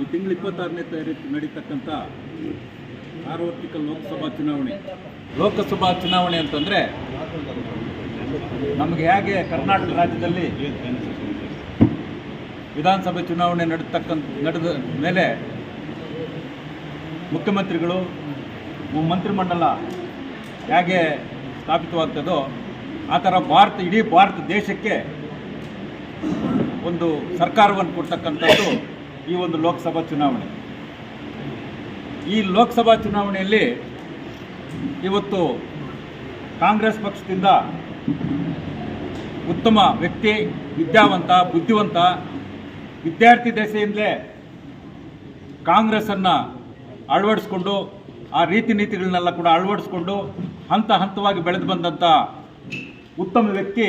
ಈ ತಿಂಗಳು ಇಪ್ಪತ್ತಾರನೇ ತಾರೀಕು ನಡೀತಕ್ಕಂಥ ಸಾರ್ವತ್ರಿಕ ಲೋಕಸಭಾ ಚುನಾವಣೆ. ಲೋಕಸಭಾ ಚುನಾವಣೆ ಅಂತಂದರೆ ನಮಗೆ ಹೇಗೆ ಕರ್ನಾಟಕ ರಾಜ್ಯದಲ್ಲಿ ವಿಧಾನಸಭೆ ಚುನಾವಣೆ ನಡೆತಕ್ಕಂಥ, ನಡೆದ ಮೇಲೆ ಮುಖ್ಯಮಂತ್ರಿಗಳು ಮಂತ್ರಿಮಂಡಲ ಹೇಗೆ ಸ್ಥಾಪಿತವಾಗ್ತದೋ ಆ ಥರ ಭಾರತ, ಇಡೀ ಭಾರತ ದೇಶಕ್ಕೆ ಒಂದು ಸರ್ಕಾರವನ್ನು ಕೊಡ್ತಕ್ಕಂಥದ್ದು ಈ ಒಂದು ಲೋಕಸಭಾ ಚುನಾವಣೆ. ಈ ಲೋಕಸಭಾ ಚುನಾವಣೆಯಲ್ಲಿ ಇವತ್ತು ಕಾಂಗ್ರೆಸ್ ಪಕ್ಷದಿಂದ ಉತ್ತಮ ವ್ಯಕ್ತಿ, ವಿದ್ಯಾವಂತ, ಬುದ್ಧಿವಂತ ವಿದ್ಯಾರ್ಥಿ ದೆಸೆಯಿಂದಲೇ ಕಾಂಗ್ರೆಸ್ಸನ್ನು ಅಳವಡಿಸ್ಕೊಂಡು, ಆ ರೀತಿ ನೀತಿಗಳನ್ನೆಲ್ಲ ಕೂಡ ಅಳವಡಿಸ್ಕೊಂಡು, ಹಂತ ಹಂತವಾಗಿ ಬೆಳೆದು ಬಂದಂಥ ಉತ್ತಮ ವ್ಯಕ್ತಿ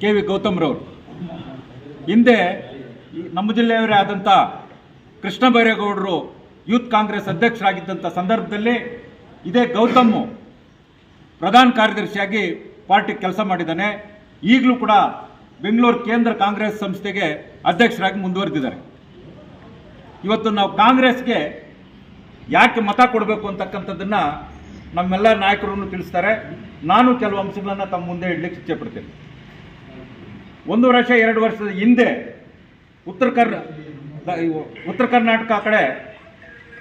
ಕೆ ವಿ ಗೌತಮ್ರವರು. ಹಿಂದೆ ನಮ್ಮ ಜಿಲ್ಲೆಯವರೇ ಆದಂಥ ಕೃಷ್ಣ ಬೈರೇಗೌಡರು ಯೂತ್ ಕಾಂಗ್ರೆಸ್ ಅಧ್ಯಕ್ಷರಾಗಿದ್ದಂಥ ಸಂದರ್ಭದಲ್ಲಿ ಇದೇ ಗೌತಮ್ ಪ್ರಧಾನ ಕಾರ್ಯದರ್ಶಿಯಾಗಿ ಪಾರ್ಟಿ ಕೆಲಸ ಮಾಡಿದ್ದಾನೆ. ಈಗಲೂ ಕೂಡ ಬೆಂಗಳೂರು ಕೇಂದ್ರ ಕಾಂಗ್ರೆಸ್ ಸಂಸ್ಥೆಗೆ ಅಧ್ಯಕ್ಷರಾಗಿ ಮುಂದುವರೆದಿದ್ದಾರೆ. ಇವತ್ತು ನಾವು ಕಾಂಗ್ರೆಸ್ಗೆ ಯಾಕೆ ಮತ ಕೊಡಬೇಕು ಅಂತಕ್ಕಂಥದ್ದನ್ನು ನಮ್ಮೆಲ್ಲ ನಾಯಕರನ್ನು ತಿಳಿಸ್ತಾರೆ. ನಾನು ಕೆಲವು ಅಂಶಗಳನ್ನು ತಮ್ಮ ಮುಂದೆ ಇಡಲಿಕ್ಕೆ ಇಚ್ಛೆ ಒಂದು ವರ್ಷ, ಎರಡು ವರ್ಷದ ಹಿಂದೆ ಉತ್ತರ ಕರ್ ದ- ಇವು ಉತ್ತರ ಕರ್ನಾಟಕ ಕಡೆ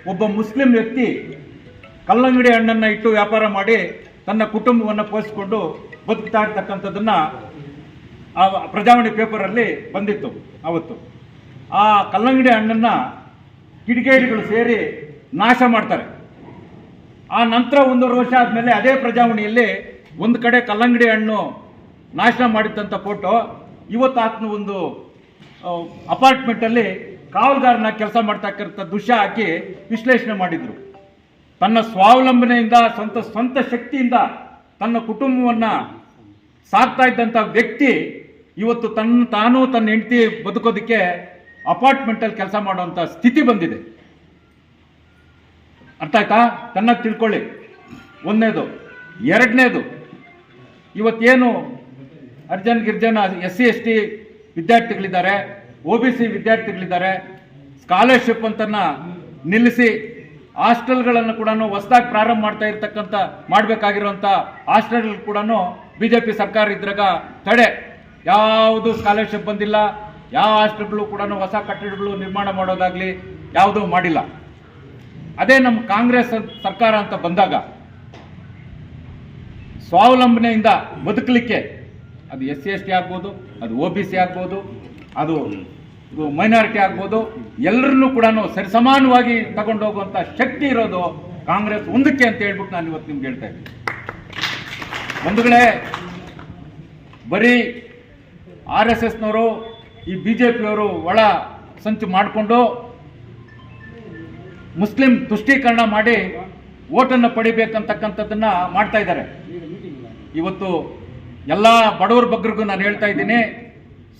ಒಬ್ಬ ಮುಸ್ಲಿಂ ವ್ಯಕ್ತಿ ಕಲ್ಲಂಗಡಿ ಹಣ್ಣನ್ನು ಇಟ್ಟು ವ್ಯಾಪಾರ ಮಾಡಿ ತನ್ನ ಕುಟುಂಬವನ್ನು ಪೋಷಿಸಿಕೊಂಡು ಬದುಕ್ತಾ ಇರ್ತಕ್ಕಂಥದ್ದನ್ನು ಆ ಪ್ರಜಾವಾಣಿ ಪೇಪರಲ್ಲಿ ಬಂದಿತ್ತು ಅವತ್ತು ಆ ಕಲ್ಲಂಗಡಿ ಹಣ್ಣನ್ನು ಕಿಡಿಗೇಡಿಗಳು ಸೇರಿ ನಾಶ ಮಾಡ್ತಾರೆ. ಆ ನಂತರ ಒಂದೂವರೆ ವರ್ಷ ಆದಮೇಲೆ ಅದೇ ಪ್ರಜಾವಾಣಿಯಲ್ಲಿ ಒಂದು ಕಡೆ ಕಲ್ಲಂಗಡಿ ಹಣ್ಣು ನಾಶ ಮಾಡಿದ್ದಂಥ ಫೋಟೋ ಇವತ್ತು ಆತನ ಒಂದು ಅಪಾರ್ಟ್ಮೆಂಟಲ್ಲಿ ಕಾವಲುಗಾರನ ಕೆಲಸ ಮಾಡ್ತಕ್ಕಂಥ ದೃಶ್ಯ ಹಾಕಿ ವಿಶ್ಲೇಷಣೆ ಮಾಡಿದರು. ತನ್ನ ಸ್ವಾವಲಂಬನೆಯಿಂದ, ಸ್ವಂತ ಸ್ವಂತ ಶಕ್ತಿಯಿಂದ ತನ್ನ ಕುಟುಂಬವನ್ನು ಸಾಕ್ತಾ ಇದ್ದಂಥ ವ್ಯಕ್ತಿ ಇವತ್ತು ತನ್ನ, ತಾನು ತನ್ನ ಹೆಂಡತಿ ಬದುಕೋದಕ್ಕೆ ಅಪಾರ್ಟ್ಮೆಂಟಲ್ಲಿ ಕೆಲಸ ಮಾಡುವಂಥ ಸ್ಥಿತಿ ಬಂದಿದೆ. ಅರ್ಥ ಆಯ್ತಾ? ತನ್ನ ತಿಳ್ಕೊಳ್ಳಿ. ಒಂದನೇದು. ಎರಡನೇದು. ಇವತ್ತೇನು ಅರ್ಜನ್ ಗಿರ್ಜನ್, ಎಸ್ ಸಿ, ಎಸ್ ಟಿ ವಿದ್ಯಾರ್ಥಿಗಳಿದ್ದಾರೆ. ಒ ಬಿ ಸಿ ವಿದ್ಯಾರ್ಥಿಗಳಿದ್ದಾರೆ. ಸ್ಕಾಲರ್ಶಿಪ್ ಅಂತನ್ನ ನಿಲ್ಲಿಸಿ ಹಾಸ್ಟೆಲ್ಗಳನ್ನು ಕೂಡ ಹೊಸದಾಗಿ ಪ್ರಾರಂಭ ಮಾಡ್ತಾ ಇರ್ತಕ್ಕಂಥ, ಮಾಡಬೇಕಾಗಿರುವಂಥ ಹಾಸ್ಟೆಲ್ ಕೂಡ ಬಿ ಜೆ ಪಿ ಸರ್ಕಾರ ಇದ್ರಾಗ ತಡೆ. ಯಾವುದು ಸ್ಕಾಲರ್ಶಿಪ್ ಬಂದಿಲ್ಲ, ಯಾವ ಹಾಸ್ಟೆಲ್ಗಳು ಕೂಡ ಹೊಸ ಕಟ್ಟಡಗಳು ನಿರ್ಮಾಣ ಮಾಡೋದಾಗಲಿ ಯಾವುದೂ ಮಾಡಿಲ್ಲ. ಅದೇ ನಮ್ಮ ಕಾಂಗ್ರೆಸ್ ಸರ್ಕಾರ ಅಂತ ಬಂದಾಗ ಸ್ವಾವಲಂಬನೆಯಿಂದ ಬದುಕಲಿಕ್ಕೆ ಅದು ಎಸ್ ಸಿ ಎಸ್ ಟಿ ಆಗ್ಬೋದು, ಅದು ಒ ಬಿ ಸಿ ಆಗ್ಬೋದು ಅದು ಮೈನಾರಿಟಿ ಆಗ್ಬೋದು. ಎಲ್ಲರನ್ನೂ ಕೂಡ ಸರಿಸಮಾನವಾಗಿ ತಗೊಂಡು ಹೋಗುವಂತ ಶಕ್ತಿ ಇರೋದು ಕಾಂಗ್ರೆಸ್ ಒಂದಕ್ಕೆ ಅಂತ ಹೇಳ್ಬಿಟ್ಟು ನಾನು ಇವತ್ತು ನಿಮ್ಗೆ ಹೇಳ್ತಾ ಇದ್ದೀನಿ. ಬಂಧುಗಳೇ, ಬರೀ ಆರ್ ಎಸ್ ಎಸ್ನವರು, ಈ ಬಿ ಜೆ ಪಿಯವರು ಒಳ ಸಂಚು ಮಾಡಿಕೊಂಡು ಮುಸ್ಲಿಂ ತುಷ್ಟೀಕರಣ ಮಾಡಿ ಓಟನ್ನು ಪಡಿಬೇಕಂತಕ್ಕಂಥದ್ದನ್ನ ಮಾಡ್ತಾ ಇದ್ದಾರೆ. ಇವತ್ತು ಎಲ್ಲ ಬಡವರ ಬಗ್ಗರಿಗೂ ನಾನು ಹೇಳ್ತಾ ಇದ್ದೀನಿ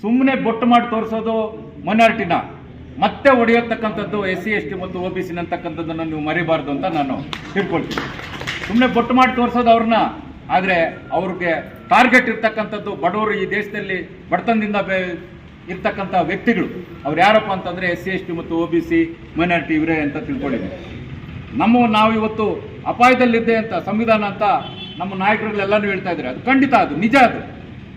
ಸುಮ್ಮನೆ ಬೊಟ್ಟು ಮಾಡಿ ತೋರಿಸೋದು ಮೈನಾರಿಟಿನ ಮತ್ತೆ ಒಡೆಯತಕ್ಕಂಥದ್ದು ಎಸ್ ಸಿ ಎಸ್ ಟಿ ಮತ್ತು ಒ ಬಿ ಸಿ ಅಂತಕ್ಕಂಥದ್ದನ್ನು ನೀವು ಮರಿಬಾರ್ದು ಅಂತ ನಾನು ತಿಳ್ಕೊಳ್ತೀನಿ. ಸುಮ್ಮನೆ ಬೊಟ್ಟು ಮಾಡಿ ತೋರಿಸೋದು ಅವ್ರನ್ನ. ಆದರೆ ಅವ್ರಿಗೆ ಟಾರ್ಗೆಟ್ ಇರ್ತಕ್ಕಂಥದ್ದು ಬಡವರು ಈ ದೇಶದಲ್ಲಿ ಬಡತನದಿಂದ ಬೆ ಇರ್ತಕ್ಕಂಥ ವ್ಯಕ್ತಿಗಳು. ಅವ್ರು ಯಾರಪ್ಪ ಅಂತಂದರೆ ಎಸ್ ಸಿ ಎಸ್ ಟಿ ಮತ್ತು ಒ ಬಿ ಸಿ ಮೈನಾರಿಟಿ ಇವರೇ ಅಂತ ತಿಳ್ಕೊಂಡಿದ್ದೀವಿ ನಮ್ಮ ನಾವು ಇವತ್ತು ಅಪಾಯದಲ್ಲಿದ್ದೆ ಅಂತ, ಸಂವಿಧಾನ ಅಂತ ನಮ್ಮ ನಾಯಕರುಗಳೆಲ್ಲನೂ ಹೇಳ್ತಾ ಇದ್ದಾರೆ. ಅದು ಖಂಡಿತ ಅದು, ನಿಜ ಅದು.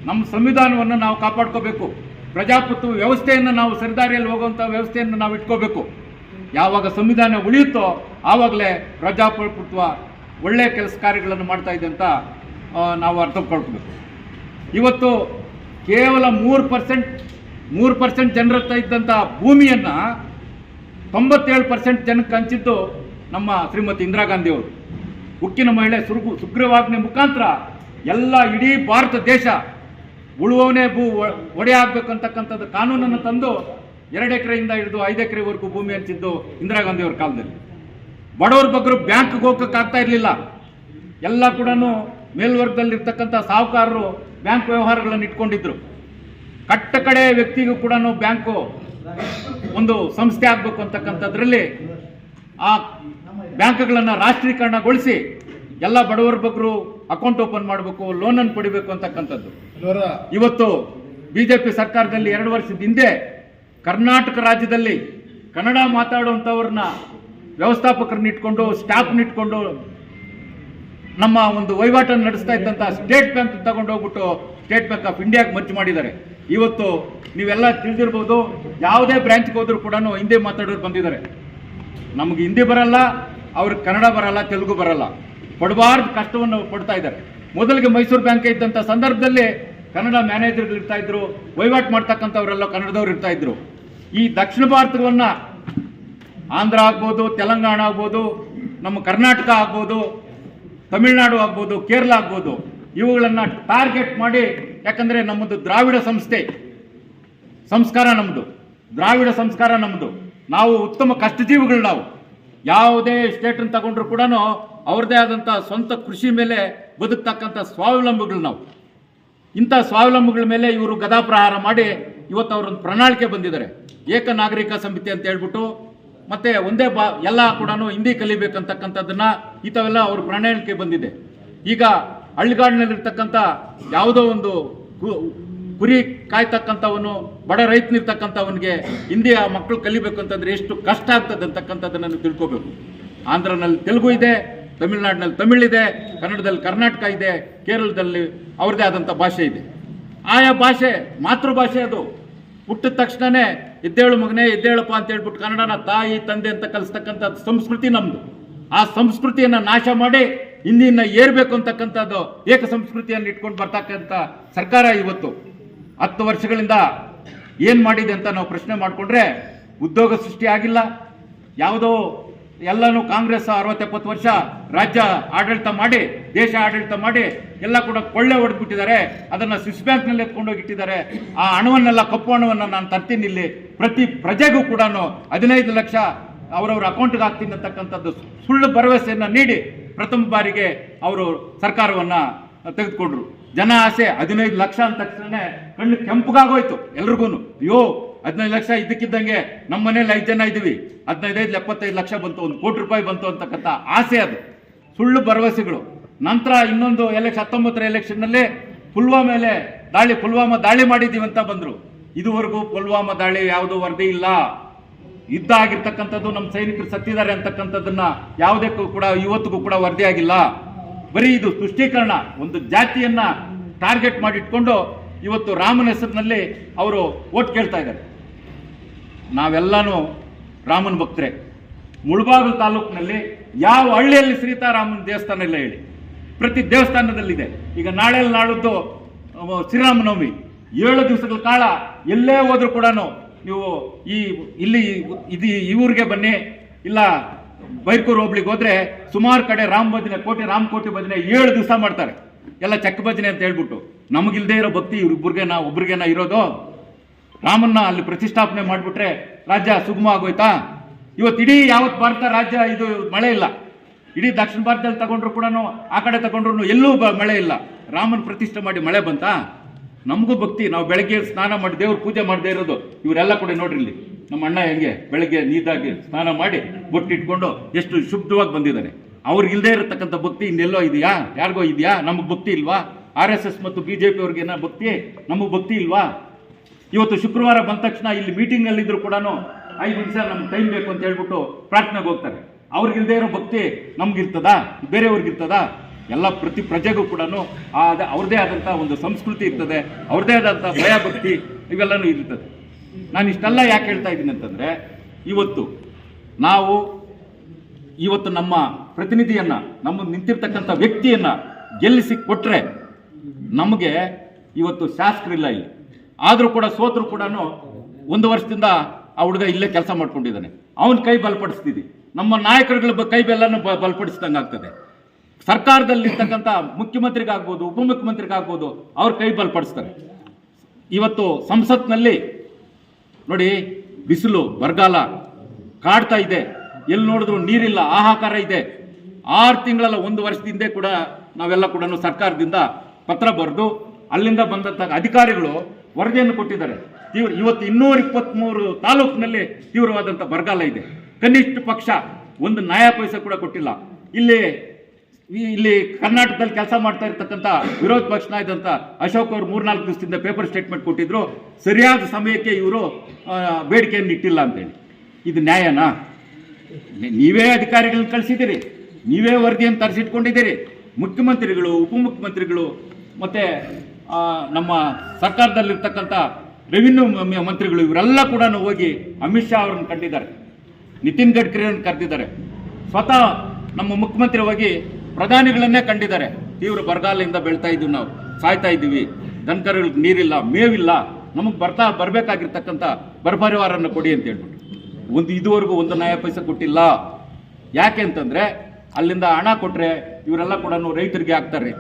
ನಮ್ಮ ಸಂವಿಧಾನವನ್ನು ನಾವು ಕಾಪಾಡ್ಕೋಬೇಕು. ಪ್ರಜಾಪ್ರಭುತ್ವ ವ್ಯವಸ್ಥೆಯನ್ನು ನಾವು ಸರಿದಾರಿಯಲ್ಲಿ ಹೋಗುವಂಥ ವ್ಯವಸ್ಥೆಯನ್ನು ನಾವು ಇಟ್ಕೋಬೇಕು. ಯಾವಾಗ ಸಂವಿಧಾನ ಉಳಿಯುತ್ತೋ ಆವಾಗಲೇ ಪ್ರಜಾಪ್ರಭುತ್ವ ಒಳ್ಳೆಯ ಕೆಲಸ ಕಾರ್ಯಗಳನ್ನು ಮಾಡ್ತಾ ಇದೆ ಅಂತ ನಾವು ಅರ್ಥ ಮಾಡ್ಕೋಬೇಕು ಇವತ್ತು ಕೇವಲ ಮೂರು ಪರ್ಸೆಂಟ್ ಮೂರು ಪರ್ಸೆಂಟ್ ಜನರ ಹತ್ರ ಇದ್ದಂಥ ಭೂಮಿಯನ್ನು ತೊಂಬತ್ತೇಳು ಪರ್ಸೆಂಟ್ ಜನಕ್ಕೆ ಹಂಚಿದ್ದು ನಮ್ಮ ಶ್ರೀಮತಿ ಇಂದಿರಾ ಗಾಂಧಿ ಅವರು ಉಕ್ಕಿನ ಮಹಿಳೆ ಸುರುಗು ಸುಗ್ರೀವಾಜ್ಞೆ ಮುಖಾಂತರ ಎಲ್ಲ ಇಡೀ ಭಾರತ ದೇಶ ಉಳುವವನೇ ಭೂ ಒಡೆ ಆಗ್ಬೇಕಂತಕ್ಕಂಥದ್ದು ಕಾನೂನನ್ನು ತಂದು ಎರಡು ಎಕರೆಯಿಂದ ಹಿಡಿದು ಐದು ಎಕರೆವರೆಗೂ ಭೂಮಿ ಹಂಚಿದ್ದು ಇಂದಿರಾ ಗಾಂಧಿ ಅವ್ರ ಕಾಲದಲ್ಲಿ. ಬಡವ್ರ ಬಗ್ಗರು ಬ್ಯಾಂಕ್ಗೆ ಹೋಗಕ್ಕೆ ಆಗ್ತಾ ಇರಲಿಲ್ಲ. ಎಲ್ಲ ಕೂಡ ಮೇಲ್ವರ್ಗದಲ್ಲಿರ್ತಕ್ಕಂಥ ಸಾಹುಕಾರರು ಬ್ಯಾಂಕ್ ವ್ಯವಹಾರಗಳನ್ನು ಇಟ್ಕೊಂಡಿದ್ರು. ಕಟ್ಟ ಕಡೆ ವ್ಯಕ್ತಿಗೂ ಕೂಡ ಬ್ಯಾಂಕು ಒಂದು ಸಂಸ್ಥೆ ಆಗಬೇಕು ಅಂತಕ್ಕಂಥದ್ರಲ್ಲಿ ಆ ಬ್ಯಾಂಕ್ಗಳನ್ನು ರಾಷ್ಟ್ರೀಕರಣಗೊಳಿಸಿ ಎಲ್ಲ ಬಡವರ ಬಗ್ಗರು ಅಕೌಂಟ್ ಓಪನ್ ಮಾಡಬೇಕು, ಲೋನನ್ನು ಪಡಿಬೇಕು ಅಂತಕ್ಕಂಥದ್ದು. ಇವತ್ತು ಬಿಜೆಪಿ ಸರ್ಕಾರದಲ್ಲಿ ಎರಡು ವರ್ಷದ ಹಿಂದೆ ಕರ್ನಾಟಕ ರಾಜ್ಯದಲ್ಲಿ ಕನ್ನಡ ಮಾತಾಡುವಂಥವ್ರನ್ನ ವ್ಯವಸ್ಥಾಪಕರನ್ನ ಇಟ್ಕೊಂಡು ಇಟ್ಕೊಂಡು ನಮ್ಮ ಒಂದು ವಹಿವಾಟನ್ನು ನಡೆಸ್ತಾ ಇದ್ದಂಥ ಸ್ಟೇಟ್ ಬ್ಯಾಂಕ್ ತಗೊಂಡು ಹೋಗ್ಬಿಟ್ಟು ಸ್ಟೇಟ್ ಬ್ಯಾಂಕ್ ಆಫ್ ಇಂಡಿಯಾಗೆ ಮರ್ಜ್ ಮಾಡಿದ್ದಾರೆ. ಇವತ್ತು ನೀವೆಲ್ಲ ತಿಳಿದಿರ್ಬೋದು, ಯಾವುದೇ ಬ್ರಾಂಚ್ಗೆ ಹೋದ್ರು ಕೂಡ ಹಿಂದಿ ಮಾತಾಡೋರು ಬಂದಿದ್ದಾರೆ. ನಮಗೆ ಹಿಂದಿ ಬರಲ್ಲ, ಅವ್ರಿಗೆ ಕನ್ನಡ ಬರಲ್ಲ, ತೆಲುಗು ಬರಲ್ಲ. ಪಡಬಾರ್ದು ಕಷ್ಟವನ್ನು ಪಡ್ತಾ ಇದ್ದಾರೆ. ಮೊದಲಿಗೆ ಮೈಸೂರು ಬ್ಯಾಂಕ್ ಇದ್ದಂಥ ಸಂದರ್ಭದಲ್ಲಿ ಕನ್ನಡ ಮ್ಯಾನೇಜರ್ಗಳು ಇರ್ತಾ ಇದ್ರು ವಹಿವಾಟು ಮಾಡ್ತಕ್ಕಂಥವರೆಲ್ಲ ಕನ್ನಡದವ್ರು ಇರ್ತಾ ಇದ್ರು. ಈ ದಕ್ಷಿಣ ಭಾರತವನ್ನ ಆಂಧ್ರ ಆಗ್ಬೋದು, ತೆಲಂಗಾಣ ಆಗ್ಬೋದು, ನಮ್ಮ ಕರ್ನಾಟಕ ಆಗ್ಬೋದು, ತಮಿಳುನಾಡು ಆಗ್ಬೋದು, ಕೇರಳ ಆಗ್ಬೋದು, ಇವುಗಳನ್ನ ಟಾರ್ಗೆಟ್ ಮಾಡಿ, ಯಾಕಂದ್ರೆ ನಮ್ಮದು ದ್ರಾವಿಡ ಸಂಸ್ಥೆ. ಸಂಸ್ಕಾರ ನಮ್ಮದು ದ್ರಾವಿಡ ಸಂಸ್ಕಾರ ನಮ್ಮದು ನಾವು ಉತ್ತಮ ಕಷ್ಟಜೀವಿಗಳು ನಾವು. ಯಾವುದೇ ಸ್ಟೇಟನ್ನು ತಗೊಂಡ್ರು ಕೂಡ ಅವ್ರದ್ದೇ ಆದಂಥ ಸ್ವಂತ ಕೃಷಿ ಮೇಲೆ ಬದುಕ್ತಕ್ಕಂಥ ಸ್ವಾವಲಂಬಿಗಳು ನಾವು. ಇಂಥ ಸ್ವಾವಲಂಬಿಗಳ ಮೇಲೆ ಇವರು ಗದಾಪ್ರಹಾರ ಮಾಡಿ ಇವತ್ತು ಅವರೊಂದು ಪ್ರಣಾಳಿಕೆ ಬಂದಿದ್ದಾರೆ. ಏಕ ನಾಗರಿಕ ಸಮಿತಿ ಅಂತ ಹೇಳ್ಬಿಟ್ಟು ಮತ್ತೆ ಒಂದೇ ಬಾ, ಎಲ್ಲ ಕೂಡ ಹಿಂದಿ ಕಲಿಬೇಕಂತಕ್ಕಂಥದ್ದನ್ನ ಇಂಥವೆಲ್ಲ ಅವ್ರ ಪ್ರಣಾಳಿಕೆ ಬಂದಿದೆ. ಈಗ ಹಳ್ಳಿಗಾಡಿನಲ್ಲಿರ್ತಕ್ಕಂಥ ಯಾವುದೋ ಒಂದು ಕುರಿ ಕಾಯ್ತಕ್ಕಂಥವನು, ಬಡ ರೈತನಿರ್ತಕ್ಕಂಥವನಿಗೆ ಹಿಂದಿ ಆ ಮಕ್ಕಳು ಕಲಿಬೇಕು ಅಂತಂದ್ರೆ ಎಷ್ಟು ಕಷ್ಟ ಆಗ್ತದೆ ಅಂತಕ್ಕಂಥದ್ದನ್ನು ತಿಳ್ಕೋಬೇಕು. ಆಂಧ್ರನಲ್ಲಿ ತೆಲುಗು ಇದೆ ತಮಿಳುನಾಡಿನಲ್ಲಿ ತಮಿಳಿದೆ ಕನ್ನಡದಲ್ಲಿ ಕರ್ನಾಟಕ ಇದೆ, ಕೇರಳದಲ್ಲಿ ಅವ್ರದ್ದೇ ಆದಂಥ ಭಾಷೆ ಇದೆ. ಆಯಾ ಭಾಷೆ, ಮಾತೃಭಾಷೆ ಅದು. ಹುಟ್ಟಿದ ತಕ್ಷಣನೇ ಎದ್ದೇಳು ಮಗನೇ ಎದ್ದೇಳಪ್ಪ ಅಂತ ಹೇಳ್ಬಿಟ್ಟು ಕನ್ನಡನ ತಾಯಿ, ತಂದೆ ಅಂತ ಕಲಿಸ್ತಕ್ಕಂಥ ಸಂಸ್ಕೃತಿ ನಮ್ಮದು ಆ ಸಂಸ್ಕೃತಿಯನ್ನು ನಾಶ ಮಾಡಿ ಹಿಂದಿನ ಏರ್ಬೇಕು ಅಂತಕ್ಕಂಥದ್ದು ಏಕ ಸಂಸ್ಕೃತಿಯನ್ನು ಇಟ್ಕೊಂಡು ಬರ್ತಕ್ಕಂಥ ಸರ್ಕಾರ ಇವತ್ತು. ಹತ್ತು ವರ್ಷಗಳಿಂದ ಏನು ಮಾಡಿದೆ ಅಂತ ನಾವು ಪ್ರಶ್ನೆ ಮಾಡಿಕೊಂಡ್ರೆ ಉದ್ಯೋಗ ಸೃಷ್ಟಿ ಆಗಿಲ್ಲ. ಯಾವುದೋ ಎಲ್ಲನೂ ಕಾಂಗ್ರೆಸ್ ಅರವತ್ತೆಪ್ಪತ್ತು ವರ್ಷ ರಾಜ್ಯ ಆಡಳಿತ ಮಾಡಿ, ದೇಶ ಆಡಳಿತ ಮಾಡಿ, ಎಲ್ಲ ಕೂಡ ಕೊಳ್ಳೆ ಹೊಡೆದ್ಬಿಟ್ಟಿದ್ದಾರೆ. ಅದನ್ನ ಸ್ವಿಸ್ ಬ್ಯಾಂಕ್ನಲ್ಲಿ ಎತ್ಕೊಂಡೋಗಿ ಇಟ್ಟಿದ್ದಾರೆ. ಆ ಹಣವನ್ನೆಲ್ಲ, ಕಪ್ಪು ಹಣವನ್ನು ನಾನು ತರ್ತೀನಿ ಇಲ್ಲಿ. ಪ್ರತಿ ಪ್ರಜೆಗೂ ಕೂಡ ಹದಿನೈದು ಲಕ್ಷ ಅವರವ್ರ ಅಕೌಂಟ್ಗೆ ಹಾಕ್ತೀನಿ ಅಂತಕ್ಕಂಥದ್ದು ಸುಳ್ಳು ಭರವಸೆಯನ್ನು ನೀಡಿ ಪ್ರಥಮ ಬಾರಿಗೆ ಅವರು ಸರ್ಕಾರವನ್ನ ತೆಗೆದುಕೊಂಡ್ರು. ಜನ ಆಸೆ ಹದಿನೈದು ಲಕ್ಷ ಅಂದ ತಕ್ಷಣ ಕಣ್ಣು ಕೆಂಪಗಾಗೋಯ್ತು ಎಲ್ರಿಗೂ ಅಯ್ಯೋ ಹದಿನೈದು ಲಕ್ಷ ಇದ್ದಕ್ಕಿದ್ದಂಗೆ ನಮ್ಮ ಮನೇಲಿ ಐದು ಜನ ಇದ್ದೀವಿ. ಹದಿನೈದೈದು, ಎಪ್ಪತ್ತೈದು ಲಕ್ಷ ಬಂತು, ಒಂದು ಕೋಟಿ ರೂಪಾಯಿ ಬಂತು ಅಂತಕ್ಕಂಥ ಆಸೆ ಅದು. ಸುಳ್ಳು ಭರವಸೆಗಳು. ನಂತರ ಇನ್ನೊಂದು ಎಲೆಕ್ಷನ್ ಹತ್ತೊಂಬತ್ತರ ಎಲೆಕ್ಷನ್ನಲ್ಲಿ ಪುಲ್ವಾಮ ಮೇಲೆ ದಾಳಿ, ಪುಲ್ವಾಮಾ ದಾಳಿ ಮಾಡಿದ್ದೀವಿ ಅಂತ ಬಂದರು. ಇದುವರೆಗೂ ಪುಲ್ವಾಮಾ ದಾಳಿ ಯಾವುದೂ ವರದಿ ಇಲ್ಲ. ಯುದ್ಧ ಆಗಿರ್ತಕ್ಕಂಥದ್ದು ನಮ್ಮ ಸೈನಿಕರು ಸತ್ತಿದ್ದಾರೆ ಅಂತಕ್ಕಂಥದ್ದನ್ನ ಯಾವುದಕ್ಕೂ ಕೂಡ ಇವತ್ತಿಗೂ ಕೂಡ ವರದಿ ಆಗಿಲ್ಲ. ಬರೀ ಇದು ತುಷ್ಟೀಕರಣ, ಒಂದು ಜಾತಿಯನ್ನ ಟಾರ್ಗೆಟ್ ಮಾಡಿಟ್ಕೊಂಡು ಇವತ್ತು ರಾಮನ ಹೆಸರಿನಲ್ಲಿ ಅವರು ಓಟ್ ಕೇಳ್ತಾ ಇದ್ದಾರೆ. ನಾವೆಲ್ಲನೂ ರಾಮನ ಭಕ್ತರೆ. ಮುಳಬಾಗಲು ತಾಲೂಕಿನಲ್ಲಿ ಯಾವ ಹಳ್ಳಿಯಲ್ಲಿ ಸೀತಾರಾಮನ ದೇವಸ್ಥಾನ ಇಲ್ಲ ಹೇಳಿ. ಪ್ರತಿ ದೇವಸ್ಥಾನದಲ್ಲಿದೆ. ಈಗ ನಾಳೆ ನಾಳದ್ದು ಶ್ರೀರಾಮನವಮಿ. ಏಳು ದಿವಸಗಳ ಕಾಲ ಎಲ್ಲೇ ಹೋದ್ರೂ ಕೂಡ ನೀವು ಈ, ಇಲ್ಲಿ, ಇದು ಈ ಊರಿಗೆ ಬನ್ನಿ. ಇಲ್ಲ, ಬೈರ್ಕೂರು ಹೋಬ್ಳಿಗೆ ಹೋದ್ರೆ ಸುಮಾರು ಕಡೆ ರಾಮ ಭಜನೆ, ಕೋಟಿ, ರಾಮ ಕೋಟಿ ಭಜನೆ ಏಳು ದಿವಸ ಮಾಡ್ತಾರೆ. ಎಲ್ಲ ಚಕ್ಕ ಭಜನೆ ಅಂತ ಹೇಳ್ಬಿಟ್ಟು. ನಮಗಿಲ್ದೇ ಇರೋ ಭಕ್ತಿ ಇವ್ರಿಬ್ಬರಿಗೆನ ಒಬ್ರಿಗೆನ ಇರೋದು? ರಾಮನ್ನ ಅಲ್ಲಿ ಪ್ರತಿಷ್ಠಾಪನೆ ಮಾಡಿಬಿಟ್ರೆ ರಾಜ್ಯ ಸುಗಮ ಆಗೋಯ್ತಾ? ಇವತ್ತು ಇಡೀ ಯಾವತ್ತು ಭಾರತ ರಾಜ್ಯ ಇದು ಮಳೆ ಇಲ್ಲ. ಇಡೀ ದಕ್ಷಿಣ ಭಾರತದಲ್ಲಿ ತಗೊಂಡ್ರು ಕೂಡ ಆ ಕಡೆ ತಗೊಂಡ್ರು ಎಲ್ಲೂ ಮಳೆ ಇಲ್ಲ. ರಾಮನ ಪ್ರತಿಷ್ಠೆ ಮಾಡಿ ಮಳೆ ಬಂತಾ? ನಮಗೂ ಭಕ್ತಿ. ನಾವು ಬೆಳಗ್ಗೆ ಸ್ನಾನ ಮಾಡಿ ದೇವ್ರ ಪೂಜೆ ಮಾಡದೇ ಇರೋದು. ಇವರೆಲ್ಲ ಕೂಡ ನೋಡ್ರಿ ಇಲ್ಲಿ. ನಮ್ಮ ಅಣ್ಣ ಹೆಂಗೆ ಬೆಳಗ್ಗೆ ನೀದಾಗಿ ಸ್ನಾನ ಮಾಡಿ ಬೊಟ್ಟಿಟ್ಕೊಂಡು ಎಷ್ಟು ಶುದ್ಧವಾಗಿ ಬಂದಿದ್ದಾರೆ ಅವ್ರಿಗಿಲ್ದೇ ಇರತಕ್ಕಂಥ ಭಕ್ತಿ ಇನ್ನೆಲ್ಲೋ ಇದೆಯಾ? ಯಾರಿಗೋ ಇದೆಯಾ? ನಮಗೆ ಭಕ್ತಿ ಇಲ್ವಾ? ಆರ್ ಎಸ್ ಎಸ್ ಮತ್ತು ಬಿ ಜೆ ಪಿ ಭಕ್ತಿ ನಮಗೆ ಭಕ್ತಿ ಇಲ್ವಾ? ಇವತ್ತು ಶುಕ್ರವಾರ ಬಂದ ತಕ್ಷಣ ಇಲ್ಲಿ ಮೀಟಿಂಗ್ ಅಲ್ಲಿ ಇದ್ರು ಕೂಡ ಐದು ನಿಮಿಷ ನಮ್ಗೆ ಟೈಮ್ ಬೇಕು ಅಂತ ಹೇಳ್ಬಿಟ್ಟು ಪ್ರಾರ್ಥನೆಗೆ ಹೋಗ್ತಾರೆ. ಅವ್ರಿಗಿಲ್ದೇ ಇರೋ ಭಕ್ತಿ ನಮ್ಗಿರ್ತದ? ಬೇರೆಯವ್ರಿಗಿರ್ತದಾ? ಎಲ್ಲ ಪ್ರತಿ ಪ್ರಜೆಗೂ ಕೂಡ ಆದ, ಅವ್ರದೇ ಆದಂಥ ಒಂದು ಸಂಸ್ಕೃತಿ ಇರ್ತದೆ, ಅವ್ರದೇ ಆದಂಥ ಭಯ ಭಕ್ತಿ ಇವೆಲ್ಲನೂ ಇರ್ತದೆ. ನಾನು ಇಷ್ಟೆಲ್ಲ ಯಾಕೆ ಹೇಳ್ತಾ ಇದ್ದೀನಿ ಅಂತಂದ್ರೆ, ಇವತ್ತು ನಾವು ಇವತ್ತು ನಮ್ಮ ಪ್ರತಿನಿಧಿಯನ್ನ, ನಮ್ಮ ನಿಂತಿರ್ತಕ್ಕಂಥ ವ್ಯಕ್ತಿಯನ್ನ ಗೆಲ್ಲಿಸಿ ಕೊಟ್ಟರೆ ನಮಗೆ ಇವತ್ತು ಶಾಸಕರಿಲ್ಲ ಇಲ್ಲಿ. ಆದರೂ ಕೂಡ ಸೋತರು ಕೂಡ ಒಂದು ವರ್ಷದಿಂದ ಆ ಹುಡುಗ ಇಲ್ಲೇ ಕೆಲಸ ಮಾಡ್ಕೊಂಡಿದ್ದಾನೆ. ಅವನ ಕೈ ಬಲಪಡಿಸ್ತಿದ್ದಿ. ನಮ್ಮ ನಾಯಕರುಗಳ ಕೈ ಬೆಲ್ಲನ್ನು ಬಲಪಡಿಸಿದಂಗೆ ಆಗ್ತದೆ ಸರ್ಕಾರದಲ್ಲಿರ್ತಕ್ಕಂಥ ಮುಖ್ಯಮಂತ್ರಿಗಾಗ್ಬೋದು, ಉಪಮುಖ್ಯಮಂತ್ರಿಗಾಗ್ಬೋದು ಅವ್ರ ಕೈ ಬಲಪಡಿಸ್ತಾರೆ. ಇವತ್ತು ಸಂಸತ್ನಲ್ಲಿ ನೋಡಿ ಬಿಸಿಲು, ಬರಗಾಲ ಕಾಡ್ತಾ ಇದೆ. ಎಲ್ಲಿ ನೋಡಿದ್ರು ನೀರಿಲ್ಲ ಆಹಾಕಾರ ಇದೆ. ಆರು ತಿಂಗಳಲ್ಲ ಒಂದು ವರ್ಷದಿಂದ ಕೂಡ ನಾವೆಲ್ಲ ಕೂಡ ಸರ್ಕಾರದಿಂದ ಪತ್ರ ಬರೆದು ಅಲ್ಲಿಂದ ಬಂದಂಥ ಅಧಿಕಾರಿಗಳು ವರದಿಯನ್ನು ಕೊಟ್ಟಿದ್ದಾರೆ. ತೀವ್ರ ಇವತ್ತು ಇನ್ನೂರ ಇಪ್ಪತ್ತ್ಮೂರು ತಾಲೂಕಿನಲ್ಲಿ ತೀವ್ರವಾದಂಥ ಬರಗಾಲ ಇದೆ. ಕನಿಷ್ಠ ಪಕ್ಷ ಒಂದು ನ್ಯಾಯ ಪೈಸೆ ಕೂಡ ಕೊಟ್ಟಿಲ್ಲ. ಇಲ್ಲಿ ಇಲ್ಲಿ ಕರ್ನಾಟಕದಲ್ಲಿ ಕೆಲಸ ಮಾಡ್ತಾ ಇರ್ತಕ್ಕಂಥ ವಿರೋಧ ಪಕ್ಷ ಇದ್ದಂಥ ಅಶೋಕ್ ಅವರು ಮೂರ್ನಾಲ್ಕು ದಿವಸದಿಂದ ಪೇಪರ್ ಸ್ಟೇಟ್ಮೆಂಟ್ ಕೊಟ್ಟಿದ್ರು. ಸರಿಯಾದ ಸಮಯಕ್ಕೆ ಇವರು ಬೇಡಿಕೆಯನ್ನು ಇಟ್ಟಿಲ್ಲ ಅಂತೇಳಿ. ಇದು ನ್ಯಾಯನಾ? ನೀವೇ ಅಧಿಕಾರಿಗಳನ್ನ ಕಳಿಸಿದ್ದೀರಿ. ನೀವೇ ವರದಿಯನ್ನು ತರಿಸಿಟ್ಕೊಂಡಿದ್ದೀರಿ. ಮುಖ್ಯಮಂತ್ರಿಗಳು, ಉಪಮುಖ್ಯಮಂತ್ರಿಗಳು, ಮತ್ತು ನಮ್ಮ ಸರ್ಕಾರದಲ್ಲಿರ್ತಕ್ಕಂಥ ರೆವಿನ್ಯೂ ಮಂತ್ರಿಗಳು ಇವರೆಲ್ಲ ಕೂಡ ಹೋಗಿ ಅಮಿತ್ ಶಾ ಅವರನ್ನು ಕಂಡಿದ್ದಾರೆ ನಿತಿನ್ ಗಡ್ಕರಿಯನ್ನು ಕರೆದಿದ್ದಾರೆ. ಸ್ವತಃ ನಮ್ಮ ಮುಖ್ಯಮಂತ್ರಿ ಹೋಗಿ ಪ್ರಧಾನಿಗಳನ್ನೇ ಕಂಡಿದ್ದಾರೆ. ತೀವ್ರ ಬರಗಾಲದಿಂದ ಬೆಳ್ತಾ ಇದ್ದೀವಿ ನಾವು. ಸಾಯ್ತಾ ಇದ್ದೀವಿ. ದನಕರುಗಳಿಗೆ ನೀರಿಲ್ಲ, ಮೇವಿಲ್ಲ. ನಮಗೆ ಬರ್ತಾ, ಬರಬೇಕಾಗಿರ್ತಕ್ಕಂಥ ಬರಪರಿವಾರನ್ನು ಕೊಡಿ ಅಂತ ಹೇಳ್ಬಿಟ್ಟು. ಒಂದು ಇದುವರೆಗೂ ಒಂದು ನ್ಯಾಯ ಪೈಸೆ ಕೊಟ್ಟಿಲ್ಲ. ಯಾಕೆ ಅಂತಂದರೆ ಅಲ್ಲಿಂದ ಹಣ ಕೊಟ್ಟರೆ ಇವರೆಲ್ಲ ಕೂಡ ರೈತರಿಗೆ ಹಾಕ್ತಾರೆ.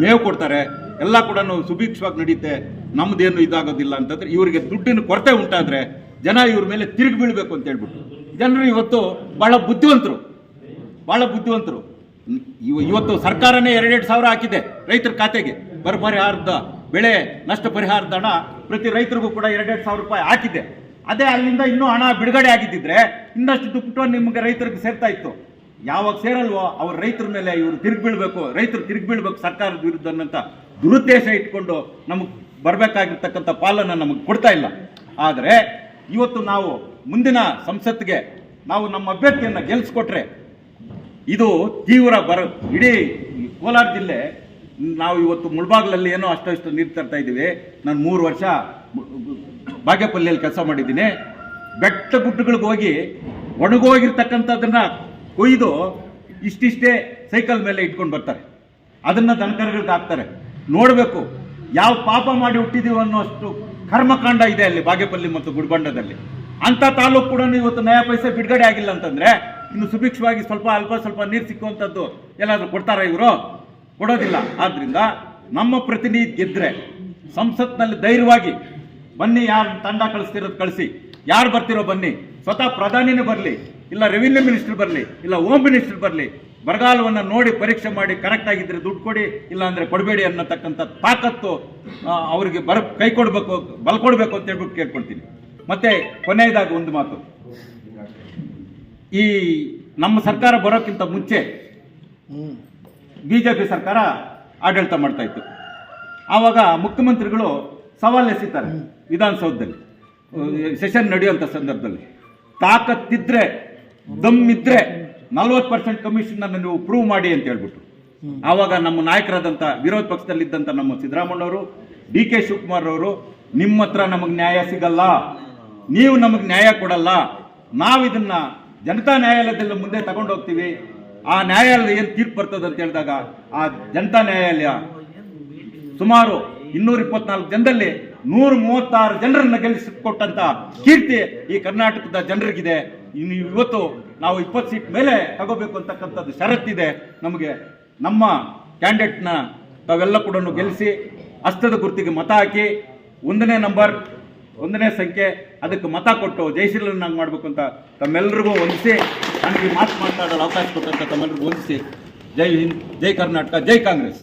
ಮೇವು ಕೊಡ್ತಾರೆ. ಎಲ್ಲ ಕೂಡ ಸುಭಿಕ್ಷವಾಗಿ ನಡೀತೆ, ನಮ್ದೇನು ಇದಾಗೋದಿಲ್ಲ ಅಂತಂದ್ರೆ ಇವರಿಗೆ ದುಡ್ಡಿನ ಕೊರತೆ ಉಂಟಾದ್ರೆ ಜನ ಇವ್ರ ಮೇಲೆ ತಿರುಗಿ ಬೀಳ್ಬೇಕು ಅಂತ ಹೇಳ್ಬಿಟ್ಟು. ಜನರು ಇವತ್ತು ಬಹಳ ಬುದ್ಧಿವಂತರು. ಬಹಳ ಬುದ್ಧಿವಂತರು. ಇವ- ಇವತ್ತು ಸರ್ಕಾರನೇ ಎರಡೆರಡು ಸಾವಿರ ಹಾಕಿದೆ ರೈತರ ಖಾತೆಗೆ. ಬರ ಪರಿಹಾರದ ಬೆಳೆ, ನಷ್ಟ ಪರಿಹಾರದ ಹಣ ಪ್ರತಿ ರೈತರಿಗೂ ಕೂಡ ಎರಡೆರಡು ಸಾವಿರ ರೂಪಾಯಿ ಹಾಕಿದೆ. ಅದೇ ಅಲ್ಲಿಂದ ಇನ್ನೂ ಹಣ ಬಿಡುಗಡೆ ಆಗಿದ್ದಿದ್ರೆ ಇನ್ನಷ್ಟು ದುಪ್ಪಟ್ಟು ನಿಮಗೆ ರೈತರಿಗೆ ಸೇರ್ತಾ ಇತ್ತು. ಯಾವಾಗ ಸೇರಲ್ವೋ ಅವ್ರ ರೈತರ ಮೇಲೆ ಇವರು ತಿರುಗಿ ಬೀಳ್ಬೇಕು, ರೈತರು ತಿರುಗಿ ಬೀಳ್ಬೇಕು ಸರ್ಕಾರದ ವಿರುದ್ಧ ಅನ್ನೋಂಥ ದುರುದ್ದೇಶ ಇಟ್ಕೊಂಡು ನಮಗೆ ಬರಬೇಕಾಗಿರ್ತಕ್ಕಂಥ ಪಾಲನ್ನು ನಮಗೆ ಕೊಡ್ತಾ ಇಲ್ಲ. ಆದರೆ ಇವತ್ತು ನಾವು ಮುಂದಿನ ಸಂಸತ್ಗೆ ನಾವು ನಮ್ಮ ಅಭ್ಯರ್ಥಿಯನ್ನು ಗೆಲ್ಲಿಸ್ಕೊಟ್ರೆ ಇದು ತೀವ್ರ ಬರ, ಇಡೀ ಕೋಲಾರ ಜಿಲ್ಲೆ ನಾವು ಇವತ್ತು ಮುಳ್ಬಾಗ್ಲಲ್ಲಿ ಏನೋ ಅಷ್ಟು ನೀರು ತರ್ತಾ ಇದ್ದೀವಿ. ನಾನು ಮೂರು ವರ್ಷ ಬಾಗೇಪಲ್ಲಿಯಲ್ಲಿ ಕೆಲಸ ಮಾಡಿದ್ದೀನಿ. ಬೆಟ್ಟ ಗುಡ್ಡಗಳಿಗೆ ಹೋಗಿ ಒಣಗೋಗಿರ್ತಕ್ಕಂಥದ್ದನ್ನ ಕೊಯ್ದು ಇಷ್ಟಿಷ್ಟೇ ಸೈಕಲ್ ಮೇಲೆ ಇಟ್ಕೊಂಡು ಬರ್ತಾರೆ. ಅದನ್ನು ದನಕರಗಳಿಗೆ ಹಾಕ್ತಾರೆ. ನೋಡಬೇಕು ಯಾವ ಪಾಪ ಮಾಡಿ ಹುಟ್ಟಿದೀವಿ ಅನ್ನೋಷ್ಟು ಕರ್ಮಕಾಂಡ ಇದೆ ಅಲ್ಲಿ ಬಾಗೇಪಲ್ಲಿ ಮತ್ತು ಗುಡ್ಬಂಡದಲ್ಲಿ. ಅಂತ ತಾಲೂಕು ಕೂಡ ಇವತ್ತು ನಯಾ ಪೈಸೆ ಬಿಡುಗಡೆ ಆಗಿಲ್ಲ ಅಂತಂದ್ರೆ ಇನ್ನು ಸುಭಿಕ್ಷವಾಗಿ ಸ್ವಲ್ಪ ಅಲ್ಪ ಸ್ವಲ್ಪ ನೀರು ಸಿಕ್ಕುವಂಥದ್ದು ಎಲ್ಲಾದರೂ ಕೊಡ್ತಾರಾ ಇವರು? ಕೊಡೋದಿಲ್ಲ. ಆದ್ದರಿಂದ ನಮ್ಮ ಪ್ರತಿನಿಧಿ ಗೆದ್ರೆ ಸಂಸತ್ನಲ್ಲಿ ಧೈರ್ಯವಾಗಿ ಬನ್ನಿ, ಯಾರು ತಂಡ ಕಳಿಸ್ತಿರೋದು ಕಳಿಸಿ. ಯಾರು ಬರ್ತಿರೋ ಬನ್ನಿ. ಸ್ವತಃ ಪ್ರಧಾನಿನೇ ಬರಲಿ, ಇಲ್ಲ ರೆವಿನ್ಯೂ ಮಿನಿಸ್ಟರ್ ಬರಲಿ, ಇಲ್ಲ ಹೋಮ್ ಮಿನಿಸ್ಟರ್ ಬರಲಿ. ಬರಗಾಲವನ್ನು ನೋಡಿ ಪರೀಕ್ಷೆ ಮಾಡಿ ಕರೆಕ್ಟ್ ಆಗಿದ್ರೆ ದುಡ್ಡು ಕೊಡಿ ಇಲ್ಲ ಅಂದ್ರೆ ಕೊಡಬೇಡಿ ಅನ್ನತಕ್ಕಂಥ ತಾಕತ್ತು ಅವರಿಗೆ ಬರ, ಕೈ ಕೊಡಬೇಕು, ಬಲ ಕೊಡಬೇಕು ಅಂತ ಹೇಳ್ಬಿಟ್ಟು ಕೇಳ್ಕೊಳ್ತೀನಿ. ಮತ್ತೆ ಕೊನೆಯದಾಗಿ ಒಂದು ಮಾತು. ಈ ನಮ್ಮ ಸರ್ಕಾರ ಬರೋಕ್ಕಿಂತ ಮುಂಚೆ ಬಿಜೆಪಿ ಸರ್ಕಾರ ಆಡಳಿತ ಮಾಡ್ತಾ ಇತ್ತು. ಆವಾಗ ಮುಖ್ಯಮಂತ್ರಿಗಳು ಸವಾಲು ಎಸಿತಾರೆ ವಿಧಾನಸೌಧದಲ್ಲಿ. ಸೆಷನ್ ನಡೆಯುವಂಥ ಸಂದರ್ಭದಲ್ಲಿ. ತಾಕತ್ತಿದ್ರೆ, ದಮ್ಮಿದ್ರೆ ನಲ್ವತ್ತು ಪರ್ಸೆಂಟ್ ಕಮಿಷನ್ ಅನ್ನು ನೀವು ಪ್ರೂವ್ ಮಾಡಿ ಅಂತ ಹೇಳ್ಬಿಟ್ಟು ಆವಾಗ ನಮ್ಮ ನಾಯಕರಾದಂಥ ವಿರೋಧ ಪಕ್ಷದಲ್ಲಿದ್ದಂಥ ನಮ್ಮ ಸಿದ್ದರಾಮಣ್ಣವರು ಡಿ ಕೆ ಶಿವಕುಮಾರ್ ಅವರು ನಿಮ್ಮ ಹತ್ರ ನಮಗೆ ನ್ಯಾಯ ಸಿಗಲ್ಲ. ನೀವು ನಮಗೆ ನ್ಯಾಯ ಕೊಡಲ್ಲ. ನಾವು ಇದನ್ನ ಜನತಾ ನ್ಯಾಯಾಲಯದಲ್ಲಿ ಮುಂದೆ ತಗೊಂಡು ಹೋಗ್ತೀವಿ. ಆ ನ್ಯಾಯಾಲಯ ಏನು ತೀರ್ಪು ಬರ್ತದೆ ಅಂತ ಹೇಳಿದಾಗ ಆ ಜನತಾ ನ್ಯಾಯಾಲಯ ಸುಮಾರು ಇನ್ನೂರ ಇಪ್ಪತ್ನಾಲ್ಕು ಜನದಲ್ಲಿ ನೂರ ಮೂವತ್ತಾರು ಜನರನ್ನ ಗೆಲ್ಲಿಸಿಕೊಟ್ಟಂತ ಕೀರ್ತಿ ಈ ಕರ್ನಾಟಕದ ಜನರಿಗಿದೆ. ಇನ್ನು ಇವತ್ತು ನಾವು ಇಪ್ಪತ್ತು ಸೀಟ್ ಮೇಲೆ ತಗೋಬೇಕು ಅಂತಕ್ಕಂಥದ್ದು ಷರತ್ತಿದೆ. ನಮಗೆ ನಮ್ಮ ಕ್ಯಾಂಡಿಡೇಟ್ನ ತಾವೆಲ್ಲ ಕೂಡ ಗೆಲ್ಲಿಸಿ ಹಸ್ತದ ಗುರುತಿಗೆ ಮತ ಹಾಕಿ ಒಂದನೇ ನಂಬರ್, ಒಂದನೇ ಸಂಖ್ಯೆ, ಅದಕ್ಕೆ ಮತ ಕೊಟ್ಟು ಜಯಶೀಲನಾಗಿ ಮಾಡಬೇಕು ಅಂತ ತಮ್ಮೆಲ್ಲರಿಗೂ ಹೊಂದಿಸಿ ನನಗೆ ಮಾತು ಮಾತಾಡಲು ಅವಕಾಶ ಕೊಟ್ಟಂತ ತಮ್ಮೆಲ್ಲರಿಗೂ ಹೊಂದಿಸಿ ಜೈ ಹಿಂದ್, ಜೈ ಕರ್ನಾಟಕ, ಜೈ ಕಾಂಗ್ರೆಸ್.